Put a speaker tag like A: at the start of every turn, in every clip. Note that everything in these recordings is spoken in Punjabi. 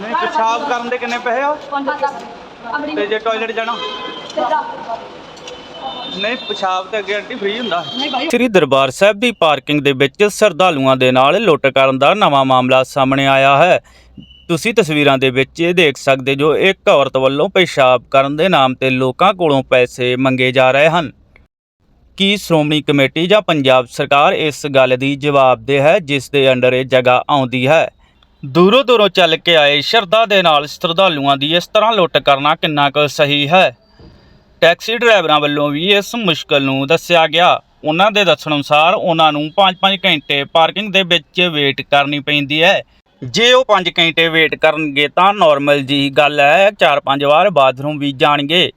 A: ਨਹੀਂ, ਪਿਸ਼ਾਬ ਕਰਨ ਦੇ ਕਿੰਨੇ ਪੈਸੇ ਆ? ਤੇ ਜੇ ਟਾਇਲਟ ਜਾਣਾ? ਨਹੀਂ, ਪਿਸ਼ਾਬ ਤੇ ਅੱਗੇ ਆਂਟੀ ਫ੍ਰੀ ਹੁੰਦਾ। ਸ੍ਰੀ ਦਰਬਾਰ ਸਾਹਿਬ ਦੀ ਪਾਰਕਿੰਗ ਦੇ ਵਿੱਚ ਸ਼ਰਧਾਲੂਆਂ ਦੇ ਨਾਲ ਲੁੱਟ ਕਰਨ ਦਾ ਨਵਾਂ ਮਾਮਲਾ ਸਾਹਮਣੇ ਆਇਆ ਹੈ। ਤੁਸੀਂ ਤਸਵੀਰਾਂ ਦੇ ਵਿੱਚ ਇਹ ਦੇਖ ਸਕਦੇ ਜੋ ਇੱਕ ਔਰਤ ਵੱਲੋਂ ਪਿਸ਼ਾਬ ਕਰਨ ਦੇ ਨਾਮ ਤੇ ਲੋਕਾਂ ਕੋਲੋਂ ਪੈਸੇ ਮੰਗੇ ਜਾ ਰਹੇ ਹਨ। ਕੀ ਸ਼੍ਰੋਮਣੀ ਕਮੇਟੀ ਜਾਂ ਪੰਜਾਬ ਸਰਕਾਰ ਇਸ ਗੱਲ ਦੀ ਜਵਾਬਦੇਹ ਹੈ, ਜਿਸ ਦੇ ਅੰਡਰ ਇਹ ਜਗ੍ਹਾ ਆਉਂਦੀ ਹੈ? ਦੂਰੋਂ ਦੂਰੋਂ ਚੱਲ ਕੇ ਆਏ ਸ਼ਰਧਾ ਦੇ ਨਾਲ ਸ਼ਰਧਾਲੂਆਂ ਦੀ ਇਸ ਤਰ੍ਹਾਂ ਲੁੱਟ ਕਰਨਾ ਕਿੰਨਾ ਕੁ ਸਹੀ ਹੈ? ਟੈਕਸੀ ਡਰਾਈਵਰਾਂ ਵੱਲੋਂ ਵੀ ਇਸ ਮੁਸ਼ਕਲ ਨੂੰ ਦੱਸਿਆ ਗਿਆ। ਉਹਨਾਂ ਦੇ ਦੱਸਣ ਅਨੁਸਾਰ ਉਹਨਾਂ ਨੂੰ 5-5 ਘੰਟੇ ਪਾਰਕਿੰਗ ਦੇ ਵਿੱਚ ਵੇਟ ਕਰਨੀ ਪੈਂਦੀ ਹੈ। ਜੇ ਉਹ 5 ਘੰਟੇ ਵੇਟ ਕਰਨਗੇ ਤਾਂ ਨਾਰਮਲ ਜੀ ਗੱਲ ਹੈ 4-5 ਵਾਰ ਬਾਥਰੂਮ ਵੀ ਜਾਣਗੇ।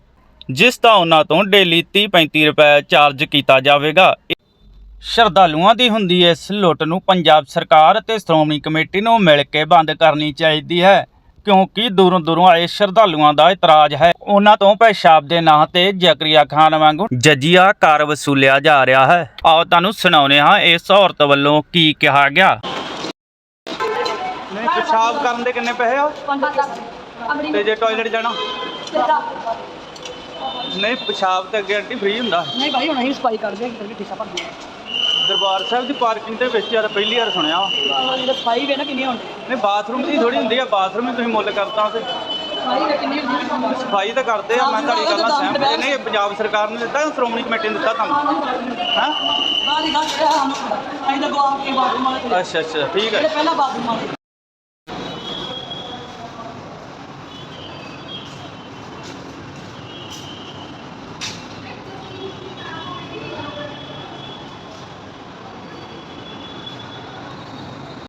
A: ਜਿਸ ਦਾ ਉਹਨਾਂ ਤੋਂ ਡੇਲੀ 30-35 ਰੁਪਏ ਚਾਰਜ ਕੀਤਾ ਜਾਵੇਗਾ। ਸ਼ਰਧਾਲੂਆਂ ਦੀ ਹੁੰਦੀ ਇਸ ਲੁੱਟ ਨੂੰ ਪੰਜਾਬ ਸਰਕਾਰ ਅਤੇ ਸ਼੍ਰੋਮਣੀ ਕਮੇਟੀ ਨੂੰ ਮਿਲ ਕੇ ਬੰਦ ਕਰਨੀ ਚਾਹੀਦੀ ਹੈ ਕਿਉਂਕਿ ਦੂਰੋਂ ਦੂਰੋਂ ਆਏ ਸ਼ਰਧਾਲੂਆਂ ਦਾ ਇਤਰਾਜ਼ ਹੈ। ਉਹਨਾਂ ਤੋਂ ਪੈਸ਼ਾਬ ਦੇ ਨਾਂ ਤੇ ਜ਼ਕਰੀਆ ਖਾਨ ਵਾਂਗੂ ਜੱਜੀਆ ਕਰ ਵਸੂਲਿਆ ਜਾ ਰਿਹਾ ਹੈ। ਆਓ ਤੁਹਾਨੂੰ ਸੁਣਾਉਂਦੇ ਹਾਂ ਇਸ ਔਰਤ ਵੱਲੋਂ ਕੀ ਕਿਹਾ ਗਿਆ। ਨਹੀਂ ਪਿਸ਼ਾਬ ਕਰਨ ਦੇ ਕਿੰਨੇ ਪੈਸੇ ਆ? ਤੇ ਜੇ ਟਾਇਲਟ ਜਾਣਾ? ਨਹੀਂ ਪਿਸ਼ਾਬ ਤੇ ਅੱਗੇ ਆਂਟੀ ਫ੍ਰੀ ਹੁੰਦਾ।
B: ਨਹੀਂ ਭਾਈ ਹੁਣ ਅਸੀਂ ਸਫ਼ਾਈ ਕਰਦੇ ਹਾਂ ਕਿ ਠੀਕਾ ਭਰਦੇ
A: ਦਰਬਾਰ ਸਾਹਿਬ ਦੀ ਪਾਰਕਿੰਗ ਦੇ ਵਿੱਚ ਯਾਰ ਪਹਿਲੀ ਵਾਰ ਸੁਣਿਆ ਵਾ।
B: ਹਾਂ ਜਿਹੜਾ ਸਫ਼ਾਈ ਵੇ ਨਾ ਕਿੰਨੀ ਹੁੰਦੀ
A: ਨਹੀਂ ਬਾਥਰੂਮ ਦੀ ਥੋੜੀ ਹੁੰਦੀ ਆ ਬਾਥਰੂਮ ਵੀ ਤੁਸੀਂ ਮੁੱਲ ਕਰਤਾ ਤੇ
B: ਸਫ਼ਾਈ ਵੇ ਕਿੰਨੀ ਹੁੰਦੀ ਹੈ
A: ਸਫ਼ਾਈ ਤਾਂ ਕਰਦੇ ਆ ਮੈਂ ਤੁਹਾਡੀ ਗੱਲ ਨਾਲ ਸਹਿਮਤ ਹਾਂ। ਨਹੀਂ ਇਹ ਪੰਜਾਬ ਸਰਕਾਰ ਨੇ ਦਿੱਤਾ ਸ਼੍ਰੋਮਣੀ ਕਮੇਟੀ ਨੇ ਦਿੱਤਾ ਤੁਹਾਨੂੰ। ਹਾਂ?
B: ਬਾਹਰ ਹੀ ਗੱਲ ਕਰਿਆ ਸਾਨੂੰ ਅਸੀਂ ਤਾਂ ਗਵਾ ਕੇ ਬਾਥਰੂਮ ਵਾਲੇ ਕੋਲ
A: ਅੱਛਾ ਅੱਛਾ ਠੀਕ ਹੈ
B: ਜਿਹੜੇ ਪਹਿਲਾਂ ਬਾਥਰੂਮ ਵਾਲੇ।